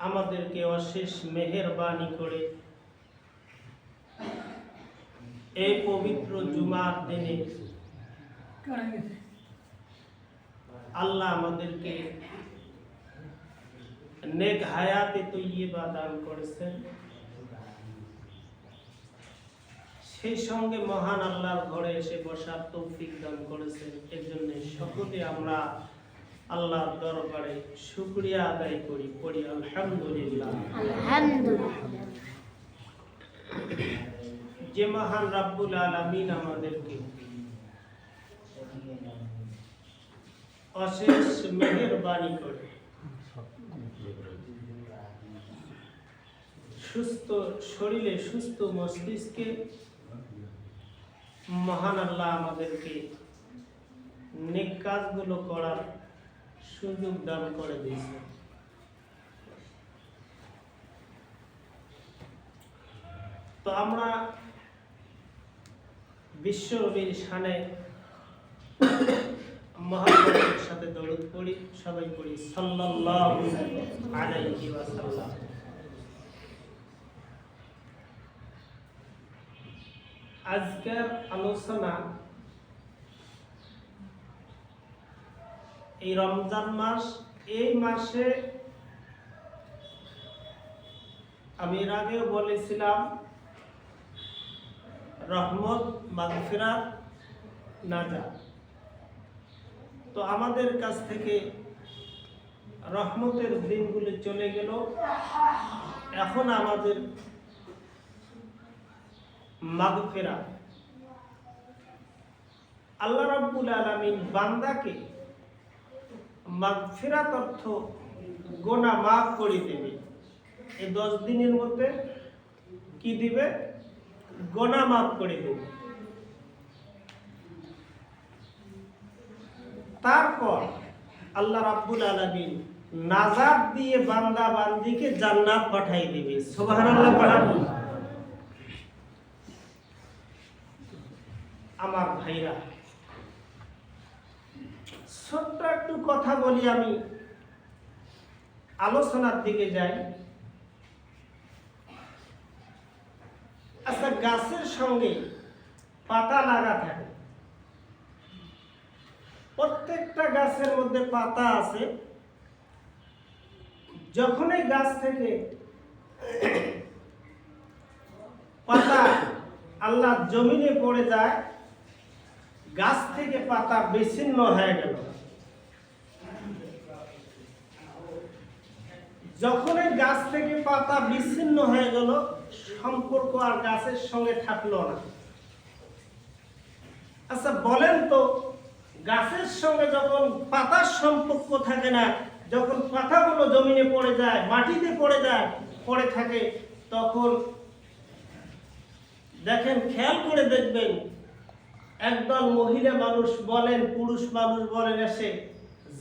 আমাদেরকে অশেষ মেহেরবানি করে এই পবিত্র জুমার দিনে আল্লাহ আমাদেরকে নেক হায়াতে তৈবা দান করেছেন। সেই সঙ্গে মহান আল্লাহর ঘরে এসে বসার তৌফিক দান করেছেন। এর জন্য সকলে আমরা আল্লাহর দরবারে শুকরিয়া আদায় করি পড়ি আলহামদুলিল্লাহ। যে মহান রাব্বুল আলামিন আমাদেরকে অশেষ মেহেরবানি করে সুস্থ শরীরে সুস্থ মস্তিষ্কে মহান আল্লাহ আমাদেরকে নেক কাজগুলো করার সুযোগ দান করে দিয়েছে। তো আমরা বিশ্বনবীর শানে মহাপ্রভুর সাথে দৌড় পড়ি, সবাই পড়ি, সাল্লাল্লাহু আলাইহি ওয়াসাল্লাম। আজকের আলোচনা এই রমজান মাস, এই মাসে আমি এর আগেও বলেছিলাম, রহমত, মাগফিরাত, নাজাত। তো আমাদের কাছ থেকে রহমতের দিনগুলি চলে গেল। এখন আমাদের মাগফিরাত। আল্লাহ রাব্বুল আলামিন বান্দাকে মাগফিরাত অর্থ গোনা মাফ করে দেবে। এই দশ দিনের মধ্যে কি দিবে? গোনা মাফ করে দেবে। তারপর আল্লাহ রাব্বুল আলামিন নাজাত দিয়ে বান্দা বান্দিকে জান্নাত পাঠাই দিবে। আমার ভাইরা ছোট্ট একটু কথা বলি আমি। আলোচনার দিকে যাই। আচ্ছা গাছের সঙ্গে পাতা লাগা থাকে। প্রত্যেকটা গাছের মধ্যে পাতা আছে। যখনই গাছ থেকে পাতা আল্লাহ জমিনে পড়ে যায় গাছ থেকে পাতা বিচ্ছিন্ন হয়ে গেল। যখনই গাছ থেকে পাতা বিচ্ছিন্ন হয়ে গেল, সম্পর্ক আর গাছের সঙ্গে থাকল না। আচ্ছা বলেন তো, গাছের সঙ্গে যখন পাতার সম্পর্ক থাকে না, যখন পাতাগুলো জমিনে পড়ে যায়, মাটিতে পড়ে যায়, পড়ে থাকে, তখন দেখেন, খেয়াল করে দেখবেন একদল মহিলা মানুষ বলেন, পুরুষ মানুষ বলেন, এসে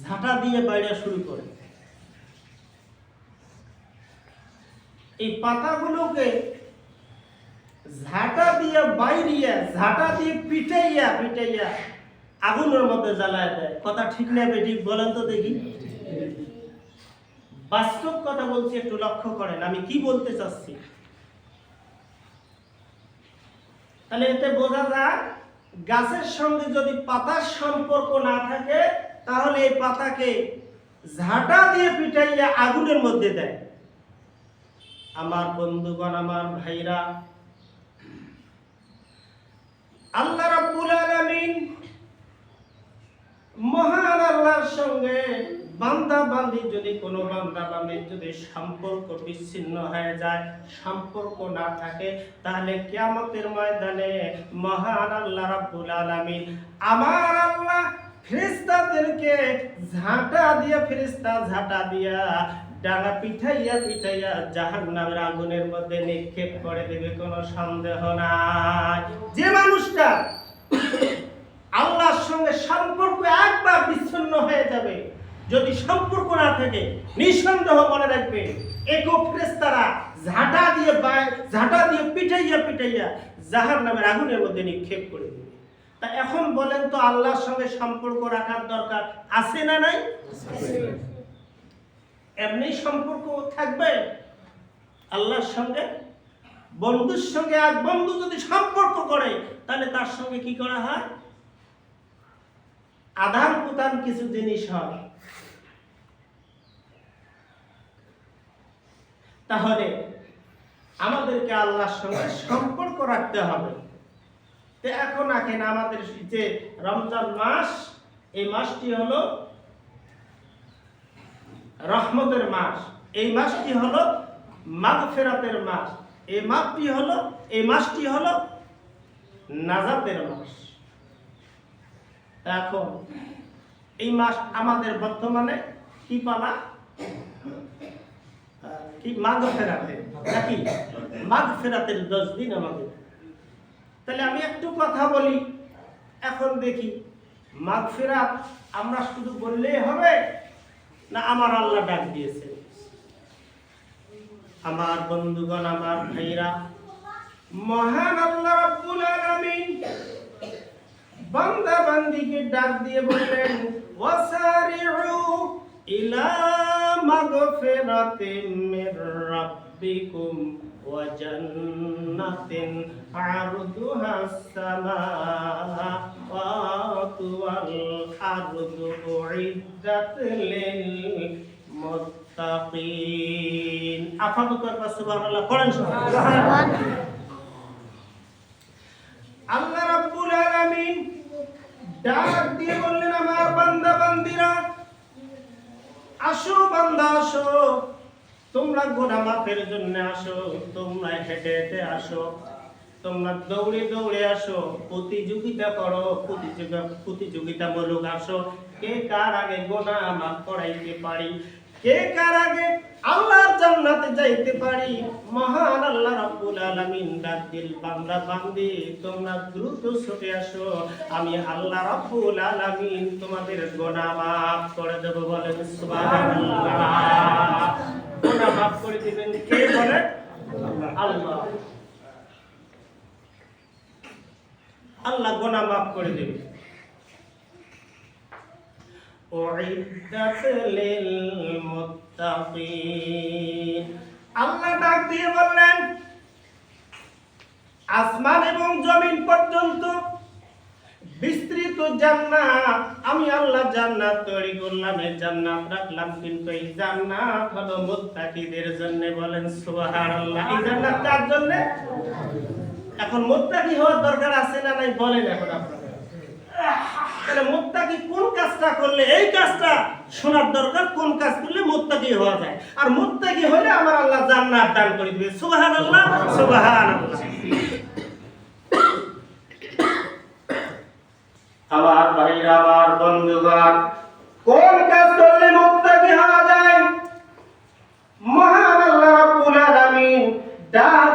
ঝাঁটা দিয়ে বাইরে শুরু করে। এই পাতাগুলোকে ঝাঁটা দিয়ে বাইরিয়া, ঝাঁটা দিয়ে পিটাইয়া পিটাইয়া আগুনের মধ্যে জ্বালায় দেয়। কথা ঠিক না ঠিক বলেন তো দেখি। বাস্তব কথা বলছি, একটু লক্ষ্য করেন, আমি কি বলতে চাচ্ছি? তাহলে এতে বোঝা যায় গাছের সঙ্গে যদি পাতার সম্পর্ক না থাকে, তাহলে এই পাতাকে ঝাঁটা দিয়ে পিটাইয়া আগুনের মধ্যে দেয়। আমার বন্ধুগণ, আমার ভাইরা, আল্লাহ রাব্বুল আলামিন মহান আল্লাহর সঙ্গে বান্দা বান্দি যদি কোনো বান্দা বান্দির যদি সম্পর্ক বিচ্ছিন্ন হয়ে যায়, সম্পর্ক না থাকে, তাহলে কিয়ামতের ময়দানে মহান আল্লাহ রাব্বুল আলামিন আমার আল্লাহ ফেরেশতাদেরকে ঝাঁটা দিয়ে, ফেরেশতা ঝাঁটা দিয়া ডানা পিঠাইয়া পিঠাইয়া জাহান্নামের আগুনের মধ্যে নিক্ষেপ করে দেবে, কোনো সন্দেহ নাই। যে মানুষটা আল্লাহর সঙ্গে সম্পর্ক একবার বিচ্ছিন্ন হয়ে যাবে যদি সম্পর্ক না থাকে, নিঃসন্দেহ মনে রাখবে একো ফেরেশতারা ঝাঁটা দিয়ে ঝাঁটা দিয়ে পিঠাইয়া পিঠাইয়া জাহার নামের আগুনের মধ্যে নিক্ষেপ করে দেবে। তা এখন বলেন তো আল্লাহর সঙ্গে সম্পর্ক রাখার দরকার আছে না নাই? এমনি সম্পর্ক থাকবে? আল্লাহর সঙ্গে? বন্ধুর সঙ্গে এক বন্ধু যদি সম্পর্ক করে, তাহলে তার সঙ্গে কি করা হয়? আদান প্রদান কিছু জিনিস হয়। তাহলে আমাদেরকে আল্লাহর সঙ্গে সম্পর্ক রাখতে হবে। তো এখন আছেন আমাদের যে রমজান মাস, এই মাসটি হলো রহমতের মাস। এই মাসটি হলো মাগফেরাতের মাস। এই মাসটি হলো, এই মাসটি হলো নাজাতের মাস। এখন এই মাস আমাদের বর্তমানে কি পালা? কি মাঘ নাকি? মাঘ দশ দিন তাহলে আমি একটু কথা বলি। এখন দেখি, মাঘ ফেরাত আমরা শুধু বললেই হবে না আমার আল্লাহ ডাক দিয়েছে আমার বন্ধুগণ, আমার ভাইরা মহান আল্লাহ রাব্বুল আলামিন বান্দা বান্দিকে ডাক দিয়ে বললেন, ওয়াসারিউ ইলা রাব্বিকুম ওয়া জান্নাতিন আরদুহা as-সামাওয়াতু ওয়াল আরদু উইদ্দাত লিল মুত্তাকিন আফাদু করবা সুবহানাল্লাহ পড়েন সুবহানাল্লাহ আল্লাহ রাব্বুল আলামিন ডাক দিয়ে বললেন আমার বান্দা বান্দিরা আসো বান্দা, আসো। তোমরা গোনা মাপের জন্য আসো, তোমরা হেঁটে হেঁটে আসো। তোমরা দৌড়ে দৌড়ে আসো, প্রতিযোগিতা করো, প্রতিযোগিতা প্রতিযোগিতামূলক আসো। কে কার আগে গোনা মাপ করাইতে পারি? কে কার আগে আল্লাহর জান্নাতে যাইতে পারি। মহান আল্লাহ রাব্বুল আলামিন ডাক দিল, বান্দা, বান্দি, তোমরা দ্রুত ছুটে আসো। আমি আল্লাহ রাব্বুল আলামিন তোমাদের গোনা মাফ করে দেব বলে সুবহানাল্লাহ। গোনা মাফ করে দিবেন কে বলে আল্লাহ। আল্লাহ গোনা মাফ করে দিবেন আল্লাহ ডাক দিয়ে বললেন, আসমান এবং জমিন পর্যন্ত বিস্তৃত জান্নাত। আমি আল্লাহ জান্নাত তৈরি করলাম এই জান্নাত রাখলাম, কিন্তু এই জান্নাত হলো মুত্তাকিদের জন্য বলেন, সুবহানাল্লাহ। এই জান্নাত কার জন্য? এখন মুত্তাকি হওয়ার দরকার আছে না নাই, বলেন এখন আপনারা। তাহলে মুত্তাকি কোন কাজটা করলে এই কাজটা শোনার দরকার কোন কাজ করলে মুত্তাকি হওয়া যায়? আর মুত্তাকি হলে আমার আল্লাহ জান্নাত দান করে দিবে। সুবহানাল্লাহ সুবহানাল্লাহ। আমার ভাইরা আমার বন্ধুগণ কোন কাজ করলে মুত্তাকি হওয়া যায়? মহান আল্লাহ রাব্বুল আলামিন ডাক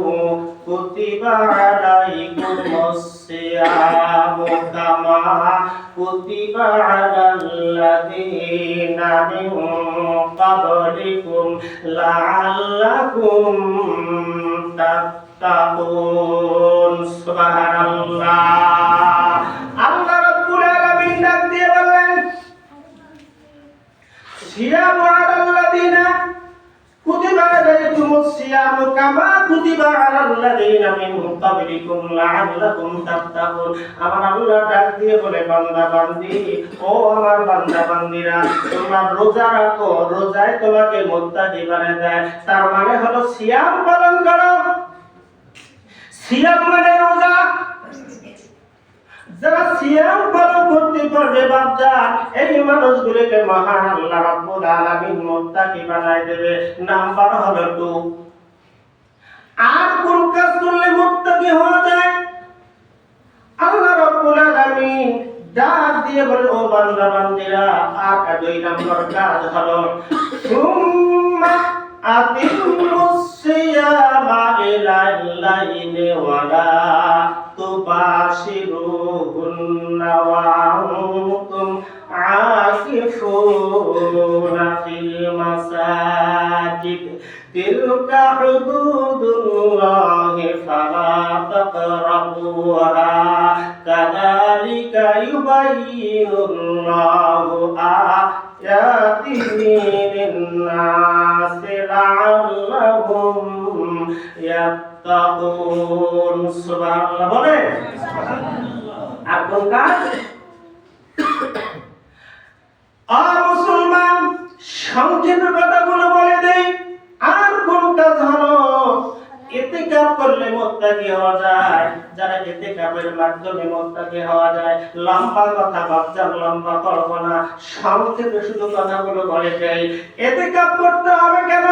كتب عليكم الصيام كما كتب على الذين من قبلكم لعلكم تتقون سبحان الله আলাইকুমুস كما كتب على الذين من قبلكم لعلكم تتقون আমার আল্লাহ ডাক দিয়ে বলে, বান্দা, বান্দি, ও আমার বান্দা, বান্দিরা, তোমরা রোজা রাখো, রোজায় তোমাকে মুত্তাকি বানায় দেয়। তার মানে হলো সিয়াম পালন করো। সিয়াম মানে যারা সিয়াম পালন করতে পারবে বাচ্চা এই মানুষগুলোকে মহান আল্লাহ রাব্বুল আলামিন মুত্তাকি বানায় দেবে। নাম্বার হলো 2 আর কোন কাজ করলে মুত্তাকি হওয়া যায়? আল্লাহ রাব্বুল আলামিন ডাক দিয়ে বলে ও বান্দা, বান্দিরা, আর দুই নম্বর কাজ হলো সুম্মা আতিমুস সিয়ামা ইলাল লাইলি ওয়ালা তুবাশিরু تلك حدود الله فلا تقربوها كذلك يبين الله آياته للناس لعلهم يتقون سبحان الله বলে আর কোন কাজ আর মুসলমান সংক্ষেপে কথাগুলো বলে দেই আর কোন কাজ হলো ইতিকাফ করলে মোত্তাকি হওয়া যায়? যারা ইতিকাফের মাধ্যমে মোত্তাকি হওয়া যায়? লম্বা কথা, বাচ্চার লম্বা করব না সংক্ষেপে শুধু কথাগুলো বলে যাই ইতিকাফ করতে হবে কেন?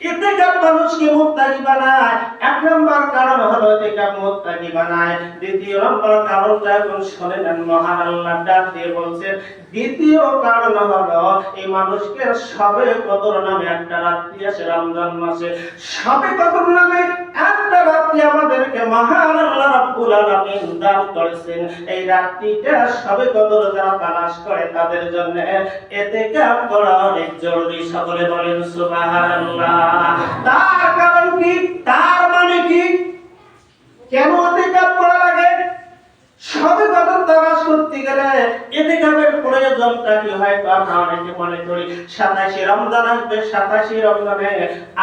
ইতিকাপ মানুষকে মুত্তাকি বানায়, এক নম্বর কারণ হলো ইতিকাপ মুত্তাকি বানায়। দ্বিতীয় নম্বর কারণটা এখন শুনে নেন মহান আল্লাহ, ডাক দিয়ে বলছেন, দ্বিতীয় কারণ হলো এই মানুষকে সবে কদর নামে একটা রাত্রি আছে রমজান মাসে। সবে কদর নামে একটা রাত্রি আমাদেরকে মহান আল্লাহ রাব্বুল আলামিন দান করেছেন। এই রাত্রিটা সবে কদর যারা তালাশ করে তাদের জন্য এতে কাম করা অনেক জরুরি। সকলে বলেন, সুবহানাল্লাহ। তার কারণ কি? তার মানে কি? কেন এতে কাম করা লাগে? সবে কদর তালাশ করতে গেলে প্রয়োজনটা কি হয়? তো আমরা অনেকে মনে করি সাতাশি রমজান আসবে, সাতাশি রমজানে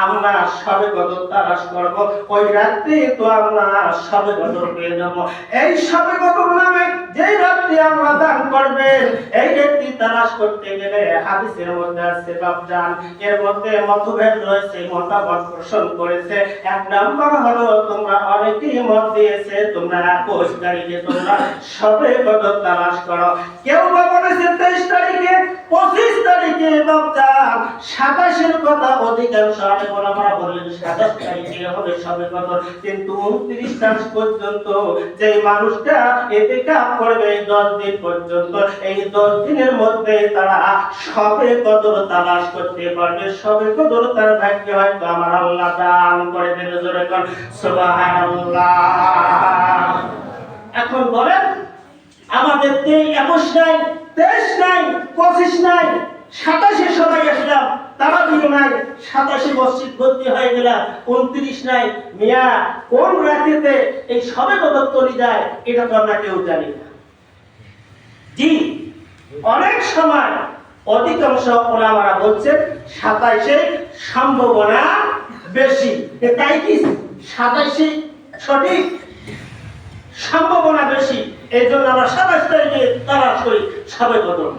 আমরা সবে কদর তালাশ করব। ওই রাত্রে তো আমরা সবে কদর পেয়ে যাব। এই সবে কদর নামে যেই রাত্রি আমরা দান করবেন এই রাত্রি তালাশ করতে গেলে হাদিসের মধ্যে আছে বাবজান এর মধ্যে মতভেদ রয়েছে, মতামত পোষণ করেছে। এক নাম্বার হলো, তোমরা অনেকেই মত দিয়েছে, তোমরা একুশ তারিখে তোমরা সবে কদর তালাশ করো। কেউ তারিখে, পঁচিশ তারিখে সাতাশের কথা অধিকাংশ বললেন, সাতাশ তারিখে হবে সবে কিন্তু উনত্রিশ তারিখ পর্যন্ত যে মানুষটা এতে কাপ করবে দশ দিন পর্যন্ত, এই দশ দিনের মধ্যে তারা সবে কদর তালাশ করতে পারবে। সবে কদর তার ভাগ্য হয়তো আমার আল্লাহ দান করে দেবে জোরে কর। এখন বলেন, আমাদের তেই একুশ নাই, তেইশ নাই, পঁচিশ নাই, সাতাশে সবাই আসলাম তারা দিল নাই, সাতাশে মসজিদ ভর্তি হয়ে গেলাম, উনত্রিশ নাই। মিয়া, কোন রাতেতে এই সবে কত তলি যায়, এটা তো আমরা কেউ জানি না। জি, অনেক সময় অধিকাংশ ওলামারা বলছেন সাতাইশে সম্ভাবনা বেশি। তাই কি? সাতাইশে সঠিক? সম্ভাবনা বেশি। এই জন্য আমরা সাতাশ তারিখে তালাশ করি সবাই কদর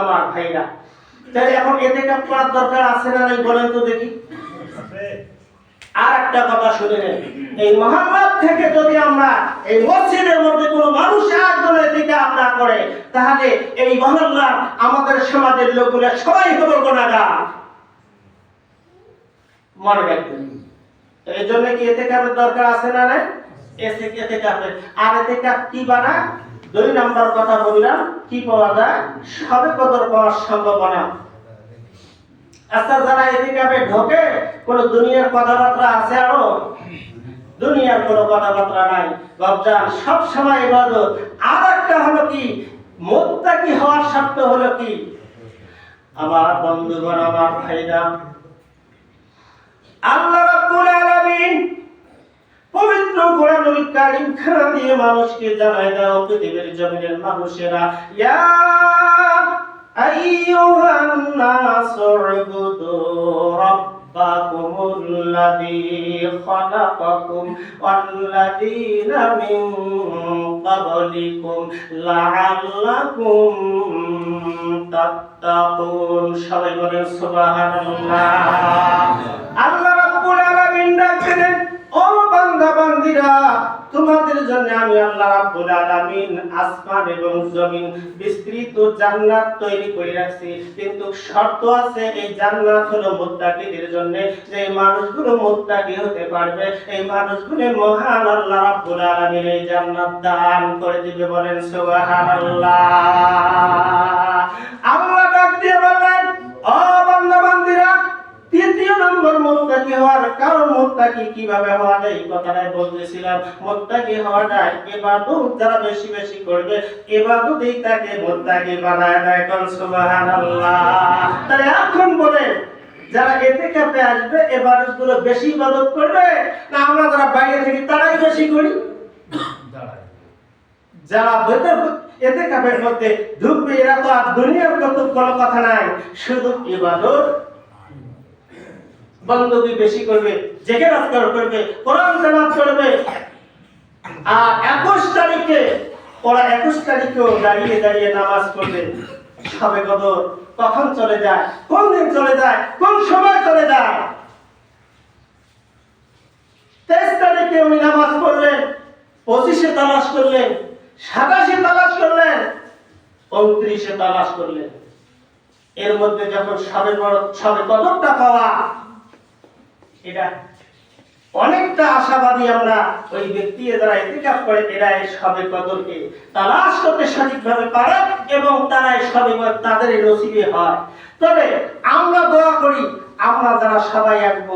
আমার ভাইরা। তাহলে এখন এতে কাপ করার দরকার আছে না নাই বলেন তো দেখি। আর একটা কথা শুনে নেন। এই মহারাত থেকে যদি আমরা এই মসজিদের মধ্যে কোনো মানুষ একজনের দিকে আপনার করে, তাহলে এই মহল্লা আমাদের সমাজের লোকগুলো সবাই হবে গোনাগার মনে রাখবেন। এই জন্য কি এতে কাপের দরকার আছে না নাই? এসে এতে কাপের আর কাপ কি বানা? দুই নাম্বার কথা বললাম, কি পাওয়া যায়? সবে কদর পাওয়ার সম্ভাবনা। আচ্ছা যারা এতে কাপে ঢোকে, কোন দুনিয়ার কথাবার্তা আছে আরও? দুনিয়ার কোনো কথাবার্তা নাই। রমজান সব সময় ইবাদত। আর একটা হলো কি? মোত্তাকি হওয়ার শর্ত হলো কি? আমার বন্ধুগণ, আমার ভাইরা। আল্লাহ রাব্বুল আলামিন পবিত্র কোরআনুল কারীম খানা দিয়ে মানুষকে জানায় দাও, পৃথিবীর জমিনের মানুষেরা, ইয়া আইয়ুহান নাসু উবুদু রাব্বাকুমুল্লাযী খালাকাকুম ওয়াল্লাযীনা মিন ক্বাবলিকুম লাআল্লাকুম তাত্তাকুন। সবাই বলেন সুবহানাল্লাহ। আল্লাহ রাব্বুল আলামিন ডাকেন ও বান্দা বান্দিরা তোমাদের জন্য আমি আল্লাহ রাব্বুল আলামিন আসমান এবং জমিন বিস্তৃত জান্নাত তৈরি করে রাখছি। কিন্তু শর্ত আছে, এই জান্নাত হলো মুত্তাকিদের জন্য। যে মানুষগুলো মুত্তাকি হতে পারবে, এই মানুষগুলো মহান আল্লাহ রাব্বুল আলামিন এই জান্নাত দান করে দিবে বলেন সুবহানাল্লাহ। আল্লাহ নম্বর মোত্তাকি হওয়ার কারণ মোত্তাকি কীভাবে হওয়া যায় এই কথাটাই বলতেছিলাম। মোত্তাকি হওয়াটা ইবাদত যারা বেশি বেশি করবে ইবাদতই তাকে মোত্তাকি বানায় দেয়, কোন সুবহানাল্লাহ। তাহলে এখন বলেন, যারা এতে কাপে আসবে এবাদতগুলো বেশি ইবাদত করবে, না আমরা যারা বাইরে থেকে তারাই বেশি করি? যারা ভেতর এতে কাপের মধ্যে ঢুকবে, এরা তো আর দুনিয়ার কত কোনো কথা নাই, শুধু ইবাদত বন্দী বেশি করবে, জেগে রাস্তার করবে, কোরআন তেলাওয়াত করবে। আর একুশ তারিখে, ওরা একুশ তারিখেও দাঁড়িয়ে দাঁড়িয়ে নামাজ পড়বে। সবে কদর কখন চলে যায়, কোন দিন চলে যায়, কোন সময় চলে যায়? তেইশ তারিখে উনি নামাজ পড়লেন, পঁচিশে তালাশ করলেন, সাতাশে তালাশ করলেন, উনত্রিশে তালাশ করলেন। এর মধ্যে যখন সবে সবে কদরটা পাওয়া এটা অনেকটা আশাবাদী আমরা ওই ব্যক্তি যারা ইতিকাফ করে, এরা এই সবে কদরকে তালাশ করতে সঠিকভাবে পারে এবং তারা এই সবে তাদের নসিবে হয়। তবে আমরা দোয়া করি, আমরা যারা সবাই আসব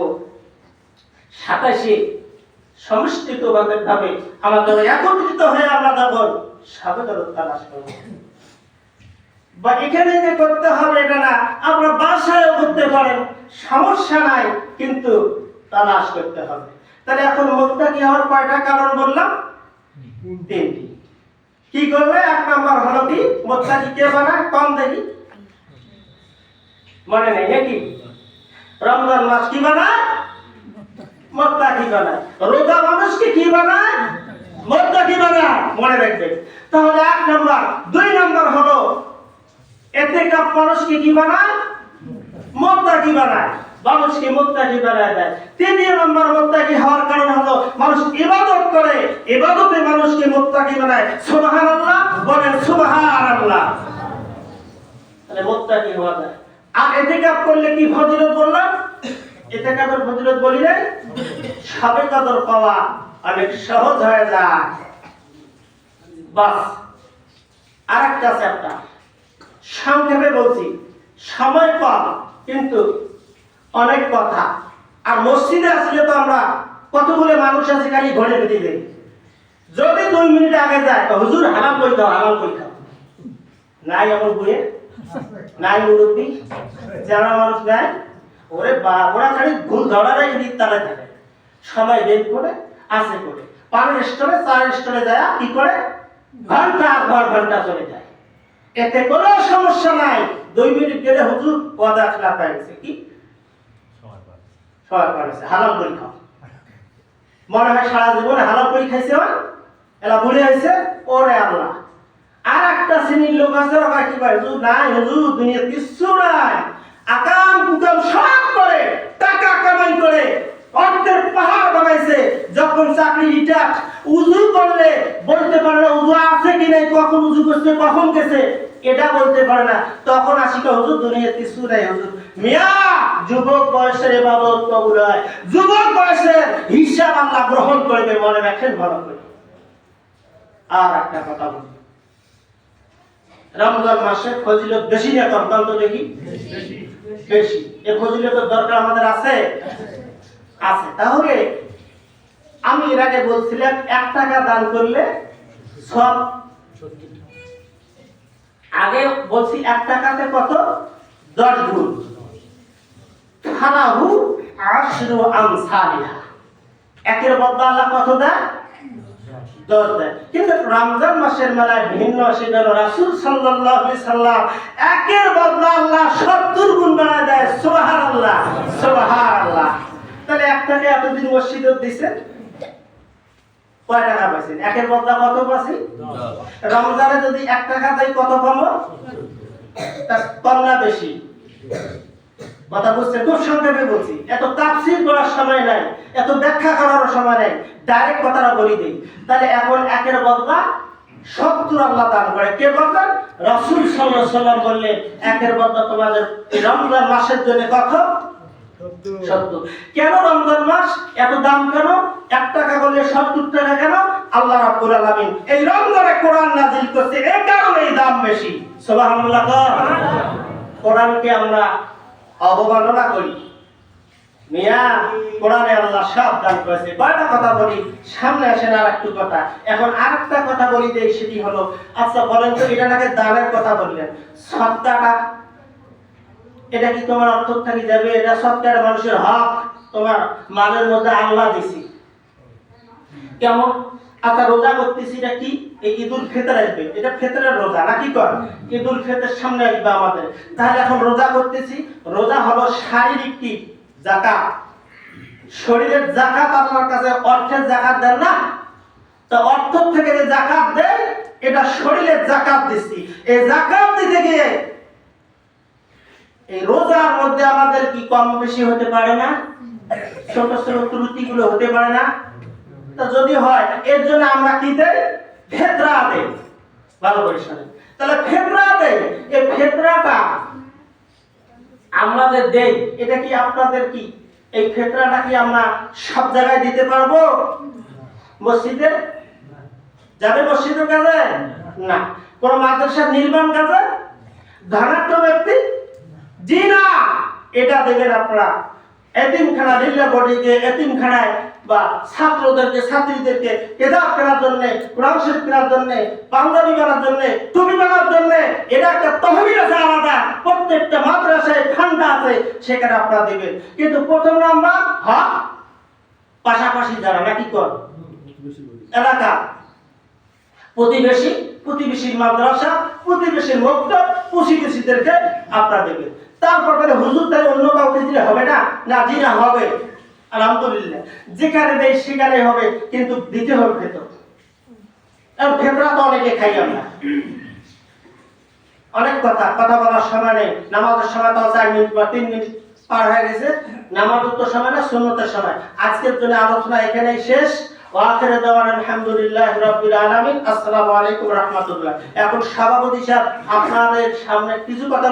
সাতাশে সমষ্টিত ভাবে আমাদের একত্রিত হয়ে আমরা তখন সবে কদর তালাশ করব। বা এখানে যে করতে হবে এটা না আপনার বাসায়ও করতে পারেন, সমস্যা নাই, কিন্তু তালাশ করতে হবে। তাহলে এখন মুক্তাকি হওয়ার কয়টা কারণ বললাম? তিনটি কি করবে? এক নম্বর হলো কি মুক্তাকি কে বানায়? কম দেখি মনে নেই নাকি রমজান মাস কি বানায়? মুক্তাকি বানায়। রোজা মানুষকে কি বানায়? মুক্তাকি বানায়। মনে রাখবেন। তাহলে এক নম্বর। দুই নম্বর হলো এতে কাপ মানুষকে কি বানায়? মোত্তাকি বানায়? মানুষকে মোত্তাকি বানায় দেয়? তৃতীয় নম্বর মোত্তাকি হওয়ার কারণ হলো মানুষ ইবাদত করে, ইবাদতে মানুষকে মোত্তাকি বানায়? সুবহানাল্লাহ বলেন সুবহানাল্লাহ। তাহলে মোত্তাকি হওয়া যায়? আর এতে কাপ করলে কি ফজিলত বললাম? এতে কাপের ফজিলত বলি নাই? সবে কদর পাওয়া অনেক সহজ হয়ে যায়। বাস, আরেকটা চ্যাপ্টার সংক্ষেপে বলছি, সময় কম, কিন্তু অনেক কথা। আর মসজিদে আসলে তো আমরা কতগুলো মানুষ আছে খালি ঘরে দেই যদি দুই মিনিট আগে যায় হুজুর হালাম করে দাও হালাম করে দাও? নাই আমার বইয়ে? নাই মুরব্বী? যারা মানুষ নাই? ওরে বা ওরা খালি ভুল ধরা রেখে দিক তারা থাকে। সবাই বের করে, আসে করে। পানের স্টোরে চার স্টোরে যায়, কি করে? ঘণ্টা, ঘর, ঘণ্টা চলে যায়। এতে কোনো সমস্যা নাই। দুই মিনিট গেলে হুজুর পদা খেলা পাই গেছে কি? সবাই পারেছে হালাল খাও। মনে হয় সারা জীবনে হালাল করে খাইছে এলা ভুলে আইছে? ওরে আল্লাহ। আর একটা শ্রেণির লোক আছে ওরা কি পায় হুজুর নাই হুজুর দুনিয়া কিচ্ছু নাই। আকাম কুকাম সব করে টাকা কামাই করে। অর্থের পাহাড় বানাইছে। যখন চাকরি রিটার্ট উজু করলে বলতে পারে না উজু আছে কি নাই কখন উজু করছে কখন গেছে এটা বলতে পারে না। তখন আসিকা হুজুর দুনিয়া কিছু নাই হুজুর। মিয়া যুবক বয়সের এবাদত কবুল হয়। যুবক বয়সের হিসাব আল্লাহ গ্রহণ করবে মনে রাখেন ভালো করে। আর একটা কথা বলি। রমজান মাসে ফজিলত বেশি না কম তো দেখি বেশি। এ ফজিলতের দরকার আমাদের আছে? আছে। তাহলে আমি এর আগে বলছিলাম, এক টাকা দান করলে সব আগে বলছি এক টাকাতে কত? দশ গুণ। ফালাহু আশরু আমসালিহা। একের বদলা আল্লাহ কত দেয়? দশ দেয়। কিন্তু রমজান মাসের মেলায় ভিন্ন গেল। রাসুল সাল্লাহ সাল্লাম একের বদলা আল্লাহ সত্তর গুণ বানায় দেয়। সোহার আল্লাহ সোহার আল্লাহ তাহলে এক এতদিন মসজিদ দিছে কয় টাকা পাইছেন? একের বদলা কত রমজানে যদি এক টাকা দেয় কত কম তার কম না বেশি। কথা বুঝছে খুব সংক্ষেপে বলছি। এত তাফসির করার সময় নাই এত ব্যাখ্যা করার সময় নাই ডাইরেক্ট কথাটা বলি দিই। তাহলে এখন একের বদলা সত্তর আল্লাহ দান করে। কে বললেন রসুল সাল্লাহ সাল্লাম বললেন একের বদলা তোমাদের রমজান মাসের জন্য কত? সত্তর কেন রমজান মাস? এত দাম কেন? এক টাকা করলে সত্তর টাকা কেন? আল্লাহ রাব্বুল আলামিন এই রমজানে কোরআন নাজিল করছে এই দাম বেশি। সুবহানাল্লাহ। কোরআনকে আমরা অবমাননা করি। মিয়া কোরআনে আল্লাহ সব দান করেছে। কয়টা কথা বলি? সামনে আসেন আর একটু কথা। এখন আর একটা কথা বলি যে সেটি হলো আচ্ছা বলেন তো এটা নাকি দানের কথা বললেন? সত্তাটা এটা কি তোমার অর্থ থাকি যাবে? এটা সত্তার মানুষের হক। তোমার মালের মধ্যে আল্লাহ দিছি। কেমন? আচ্ছা রোজা করতেছি এটা কি? এই ঈদুল ফেতর আসবে। এটা ফেতরের রোজা নাকি কর? ঈদুল ফেতর সামনে আসবে আমাদের। তাহলে এখন রোজা করতেছি। রোজা হলো শারীরিক কি? জাকাত শরীরের জাকাত আপনার কাছে অর্থের জাকাত দেন না? তা অর্থ থেকে যে জাকাত দেয়, এটা শরীরের জাকাত দিচ্ছি এই জাকাত দিতে গিয়ে এই রোজার মধ্যে আমাদের কি কম বেশি হতে পারে না? ছোট ছোট ত্রুটিগুলো হতে পারে না? তা যদি হয় এর জন্য আমরা কি দেই? ফেতরা দেই। ভালো করে শোনেন। তাহলে ফেতরা দেই। এই ফেতরাটা আমরা যে দেই, এটা কি আপনাদের কি? এই ফেতরাটা কি আমরা সব জায়গায় দিতে পারব? মসজিদে? যাবে মসজিদের কাজে? না। কোন মাদ্রাসার নির্মাণ কাজে? ধনাঢ্য ব্যক্তি জি না এটা দেবেন আপনারা, এতিমখানা লিল্লা বডিকে, এতিমখানায় বা ছাত্রদেরকে, ছাত্রীদেরকে কেদার কেনার জন্য, কোরআন শরীফ কেনার জন্য, পাঞ্জাবি বানার জন্য, টুপি বানার জন্য, এটা একটা তহবিল আছে আলাদা। প্রত্যেকটা মাদ্রাসায় ঠান্ডা আছে, সেখানে আপনারা দেবেন। কিন্তু প্রথম নাম্বার, হক। পাশাপাশি যারা, নাকি কর এলাকা। প্রতিবেশী, প্রতিবেশীর মাদ্রাসা, প্রতিবেশীর মক্তব, প্রতিবেশীদেরকে আপনারা দেবেন। তারপর করে হুজুর তাই অন্য কাউকে দিলে হবে না? না, জি হবে। আলহামদুলিল্লাহ। যেখানে দেয় সেখানে হবে, কিন্তু দিতে হবে ভেতর। আর ভেতরা তো অনেকে খাই আমরা। অনেক কথা কথা বলার সময় নেই। নামাজের সময় তো চার মিনিট বা তিন মিনিট পার হয়ে গেছে। নামাজের তো সময় না, সুন্নতের সময়। আজকের জন্য আলোচনা এখানেই শেষ। ওয়াখির দাওয়ান আলহামদুলিল্লাহ রাব্বিল আলামিন। আসসালামু আলাইকুম রাহমাতুল্লাহ। এখন সভাপতি সাহেব, আপনাদের সামনে কিছু কথা